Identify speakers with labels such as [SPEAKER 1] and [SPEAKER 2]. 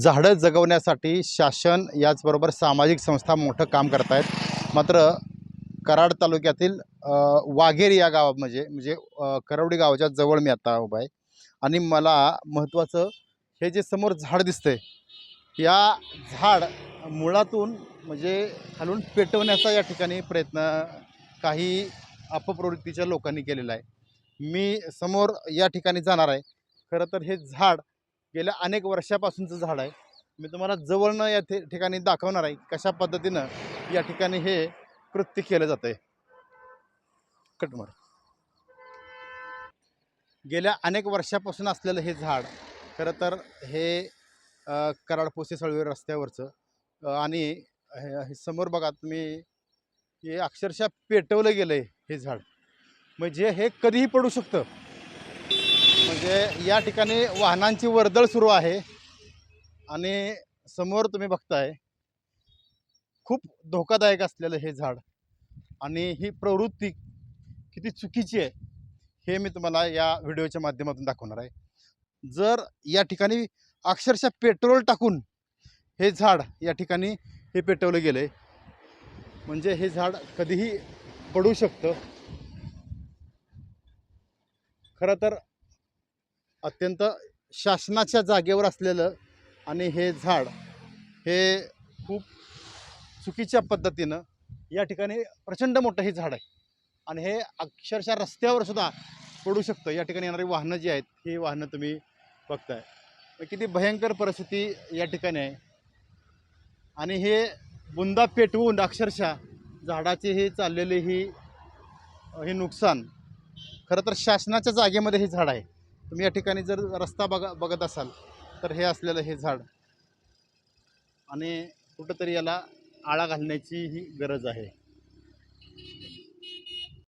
[SPEAKER 1] झाडं जगवण्यासाठी शासन याचबरोबर सामाजिक संस्था मोठं काम करत आहेत मात्र कराड तालुक्यातील वाघेर या गावात म्हणजे म्हणजे करवडी गावाच्या जवळ मी आता उभा आहे. आणि मला महत्त्वाचं हे जे समोर झाड दिसतंय या झाड मुळातून म्हणजे खालून पेटवण्याचा या ठिकाणी प्रयत्न काही अपप्रवृत्तीच्या लोकांनी केलेला आहे. मी समोर या ठिकाणी जाणार आहे. खरं तर हे झाड गेल्या अनेक वर्षापासूनचं झाड आहे. मी तुम्हाला जवळनं या ठिकाणी दाखवणार आहे कशा पद्धतीनं या ठिकाणी हे कृत्य केलं जातं आहे कटमर गेल्या अनेक वर्षापासून असलेलं हे झाड खरं तर हे कराडपोसे कराड सळवे रस्त्यावरचं आणि हे हे समोर बघा तुम्ही हे अक्षरशः पेटवलं गेलं आहे हे झाड. म्हणजे हे कधीही पडू शकतं. म्हणजे या ठिकाणी वाहनांची वर्दळ सुरू आहे आणि समोर तुम्ही बघताय खूप धोकादायक असलेलं हे झाड. आणि ही प्रवृत्ती किती चुकीची आहे हे मी तुम्हाला या व्हिडिओच्या माध्यमातून दाखवणार आहे. जर या ठिकाणी अक्षरशः पेट्रोल टाकून हे झाड या ठिकाणी हे पेटवलं गेलं आहे म्हणजे हे झाड कधीही पडू शकतं. खरं तर अत्यंत शासनाच्या जागेवर असलेलं आणि हे झाड हे खूप चुकीच्या पद्धतीनं या ठिकाणी प्रचंड मोठं हे झाड आहे. आणि हे अक्षरशः रस्त्यावर सुद्धा पडू शकतं. या ठिकाणी येणारी वाहनं जी आहेत ही वाहनं तुम्ही बघताय. किती भयंकर परिस्थिती या ठिकाणी आहे. आणि हे बुंदा पेटवून अक्षरशः झाडाचे हे चाललेले ही हे नुकसान खरं तर शासनाच्या जागेमध्ये हे झाड आहे. तुम्ही या ठिकाणी जर रस्ता बघा बघत असाल तर हे असलेलं हे झाड. आणि कुठंतरी याला आळा घालण्याची ही गरज आहे.